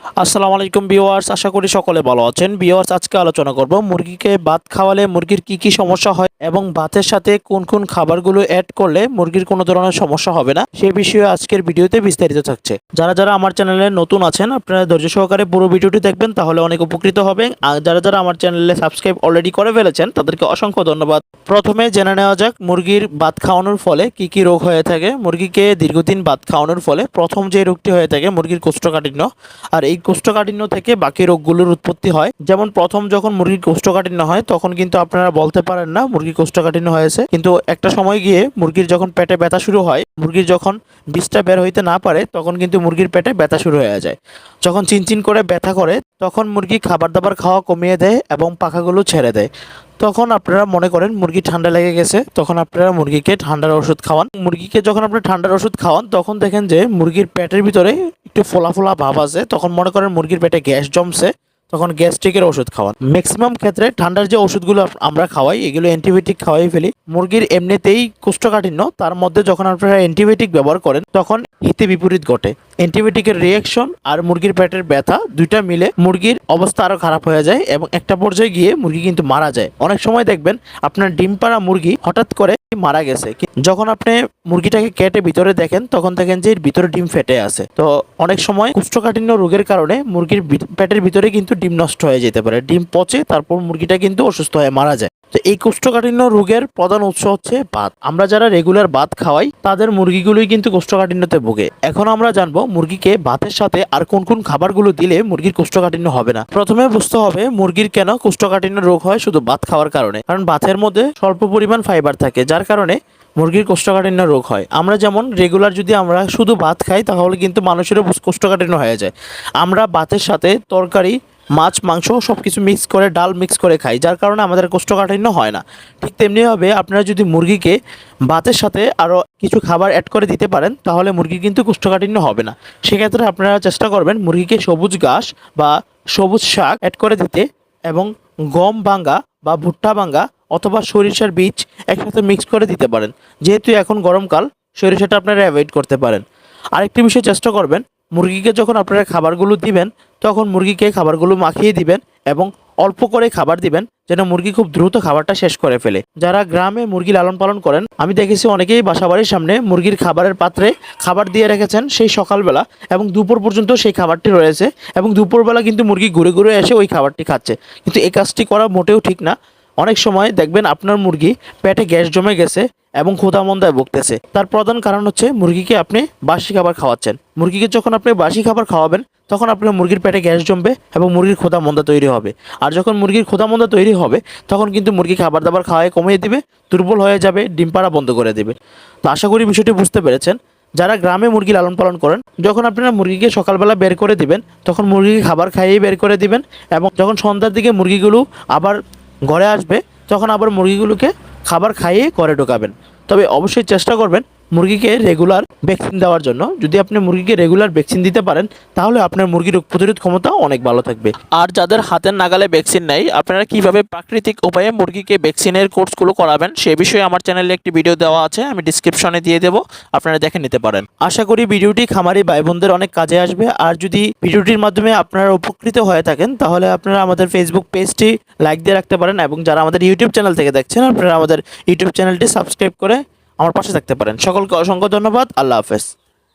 আসসালামু আলাইকুম ভিউয়ার্স, আশা করি সকলে ভালো আছেন। ভিউয়ার্স, আজকে আলোচনা করব মুরগিকে ভাত খাওয়ালে মুরগির কি কি সমস্যা হয় এবং ভাতের সাথে কোন কোন খাবারগুলো অ্যাড করলে মুরগির কোনো ধরনের সমস্যা হবে না, সে বিষয়ে আজকের ভিডিওতে বিস্তারিত থাকছে। যারা যারা আমার চ্যানেলে নতুন আছেন, আপনারা ধৈর্য সহকারে পুরো ভিডিওটি দেখবেন, তাহলে অনেক উপকৃত হবেন। আর যারা যারা আমার চ্যানেলে সাবস্ক্রাইব অলরেডি করে ফেলেছেন, তাদেরকে অসংখ্য ধন্যবাদ। প্রথমে জেনে নেওয়া যাক মুরগির ভাত খাওয়ানোর ফলে কি কি রোগ হয়ে থাকে। মুরগিকে দীর্ঘদিন ভাত খাওয়ানোর ফলে প্রথম যে রোগটি হয়ে থাকে, মুরগির কোষ্ঠকাঠিন্য। আর এই কোষ্ঠকাঠিন্য থেকে বাকি রোগগুলোর উৎপত্তি হয়। যেমন প্রথম যখন মুরগির কোষ্ঠকাঠিন্য হয়, তখন কিন্তু আপনারা বলতে পারেন না মুরগির কোষ্ঠকাঠিন্য হয়েছে। কিন্তু একটা সময় গিয়ে মুরগির যখন পেটে ব্যথা শুরু হয়, মুরগির যখন বিষটা বের হইতে না পারে, তখন কিন্তু মুরগির পেটে ব্যথা শুরু হয়ে যায়। যখন চিনচিন করে ব্যথা করে, তখন মুরগি খাবার দাবার খাওয়া কমিয়ে দেয় এবং পাখাগুলো ছেড়ে দেয়। তখন আপনারা মনে করেন মুরগি ঠান্ডা লেগে গেছে, তখন আপনারা মুরগিকে ঠান্ডার ওষুধ খাওয়ান। মুরগিকে যখন আপনি ঠান্ডার ওষুধ খাওয়ান, তখন দেখেন যে মুরগির পেটের ভিতরে একটু ফোলা ফোলা ভাব আছে। তখন মনে করেন মুরগির পেটে গ্যাস জমছে, তখন গ্যাস্ট্রিকের ওষুধ খাওয়ান। ম্যাক্সিমাম ক্ষেত্রে ঠান্ডার যে ওষুধগুলো আমরা খাওয়াই, এগুলো অ্যান্টিবায়োটিক খাওয়াই ফেলি। মুরগির এমনিতেই কোষ্ঠকাঠিন্য, তার মধ্যে যখন আপনারা অ্যান্টিবায়োটিক ব্যবহার করেন, তখন হিতে বিপরীত ঘটে। অ্যান্টিবায়োটিকের রিয়াকশন আর মুরগির পেটের ব্যথা দুইটা মিলে মুরগির অবস্থা আরও খারাপ হয়ে যায় এবং একটা পর্যায়ে গিয়ে মুরগি কিন্তু মারা যায়। অনেক সময় দেখবেন আপনার ডিম পাড়া মুরগি হঠাৎ করে মারা গেছে। যখন আপনি মুরগিটাকে কেটে ভিতরে দেখেন, তখন দেখেন যে ভিতরে ডিম ফেটে আছে। তো অনেক সময় কুষ্ঠকাঠিন্য রোগের কারণে মুরগির পেটের ভিতরে কিন্তু ডিম নষ্ট হয়ে যেতে পারে। ডিম পচে, তারপর মুরগিটা কিন্তু অসুস্থ হয়ে মারা যায়। তো এই কোষ্ঠকাঠিন্য রোগের প্রধান উৎস হচ্ছে ভাত আমরা যারা রেগুলার ভাত খাওয়াই, তাদের মুরগিগুলোই কিন্তু কোষ্ঠকাঠিন্যতে ভোগে। এখন আমরা জানব মুরগিকে ভাতের সাথে আর কোন কোন খাবারগুলো দিলে মুরগির কোষ্ঠকাঠিন্য হবে না। প্রথমে বুঝতে হবে মুরগির কেন কোষ্ঠকাঠিন্য রোগ হয় শুধু ভাত খাওয়ার কারণে। কারণ ভাতের মধ্যে স্বল্প পরিমাণ ফাইবার থাকে, যার কারণে মুরগির কোষ্ঠকাঠিন্য রোগ হয়। আমরা যেমন রেগুলার যদি আমরা শুধু ভাত খাই, তাহলে কিন্তু মানুষেরও কোষ্ঠকাঠিন্য হয়ে যায়। আমরা ভাতের সাথে তরকারি মাছ, মাংস সব কিছু মিক্স করে, ডাল মিক্স করে খাই, যার কারণে আমাদের কোষ্ঠকাঠিন্য হয় না। ঠিক তেমনিভাবে আপনারা যদি মুরগিকে ভাতের সাথে আরও কিছু খাবার অ্যাড করে দিতে পারেন, তাহলে মুরগি কিন্তু কোষ্ঠকাঠিন্য হবে না। সেক্ষেত্রে আপনারা চেষ্টা করবেন মুরগিকে সবুজ ঘাস বা সবুজ শাক অ্যাড করে দিতে এবং গম ভাঙ্গা বা ভুট্টা ভাঙ্গা অথবা সরিষার বীজ একসাথে মিক্স করে দিতে পারেন। যেহেতু এখন গরমকাল, সরিষাটা আপনারা অ্যাভয়েড করতে পারেন। আরেকটি বিষয় চেষ্টা করবেন, মুরগিকে যখন আপনারা খাবারগুলো দিবেন তখন মুরগিকে খাবারগুলো মাখিয়ে দিবেন এবং অল্প করে খাবার দিবেন যেন মুরগি খুব দ্রুত খাবারটা শেষ করে ফেলে। যারা গ্রামে মুরগি লালন পালন করেন, আমি দেখেছি অনেকেই বাসাবাড়ির সামনে মুরগির খাবারের পাত্রে খাবার দিয়ে রেখেছেন সেই সকালবেলা এবং দুপুর পর্যন্ত সেই খাবারটি রয়েছে এবং দুপুরবেলা কিন্তু মুরগি ঘুরে ঘুরে এসে ওই খাবারটি খাচ্ছে। কিন্তু এই কাজটি করা মোটেও ঠিক না। অনেক সময় দেখবেন আপনার মুরগি পেটে গ্যাস জমে গেছে এবং ক্ষুধামন্দায় ভুগতেছে। তার প্রধান কারণ হচ্ছে মুরগিকে আপনি বাসি খাবার খাওয়াচ্ছেন। মুরগিকে যখন আপনি বাসি খাবার খাওয়াবেন, তখন আপনার মুরগির পেটে গ্যাস জমবে এবং মুরগির ক্ষুধা মন্দা তৈরি হবে। আর যখন মুরগির ক্ষুধা মন্দা তৈরি হবে, তখন কিন্তু মুরগি খাবার দাবার খাওয়ায় কমিয়ে দিবে, দুর্বল হয়ে যাবে, ডিম পাড়া বন্ধ করে দেবে। তো আশা করি বিষয়টি বুঝতে পেরেছেন। যারা গ্রামে মুরগি লালন পালন করেন, যখন আপনারা মুরগিকে সকালবেলা বের করে দিবেন, তখন মুরগিকে খাবার খাইয়েই বের করে দিবেন এবং যখন সন্ধ্যার দিকে মুরগিগুলো আবার ঘরে আসবে, তখন আবার মুরগিগুলোকে খাবার খাইয়ে ঘরে ঢোকাবেন। তবে অবশ্যই চেষ্টা করবেন মুরগিকে রেগুলার ভ্যাকসিন দেওয়ার জন্য। যদি আপনি মুরগিকে রেগুলার ভ্যাকসিন দিতে পারেন, তাহলে আপনার মুরগির রোগ প্রতিরোধ ক্ষমতা অনেক ভালো থাকবে। আর যাদের হাতের নাগালে ভ্যাকসিন নেই, আপনারা কীভাবে প্রাকৃতিক উপায়ে মুরগিকে ভ্যাকসিনের কোর্সগুলো করাবেন, সে বিষয়ে আমার চ্যানেলে একটি ভিডিও দেওয়া আছে, আমি ডিসক্রিপশনে দিয়ে দেবো, আপনারা দেখে নিতে পারেন। আশা করি ভিডিওটি খামারি ভাই বোনদের অনেক কাজে আসবে। আর যদি ভিডিওটির মাধ্যমে আপনারা উপকৃত হয়ে থাকেন, তাহলে আপনারা আমাদের ফেসবুক পেজটি লাইক দিয়ে রাখতে পারেন এবং যারা আমাদের ইউটিউব চ্যানেল থেকে দেখছেন, আপনারা আমাদের ইউটিউব চ্যানেলটি সাবস্ক্রাইব করে আমার পাশে থাকতে পারেন। সকলকে অসংখ্য ধন্যবাদ। আল্লাহ হাফেজ।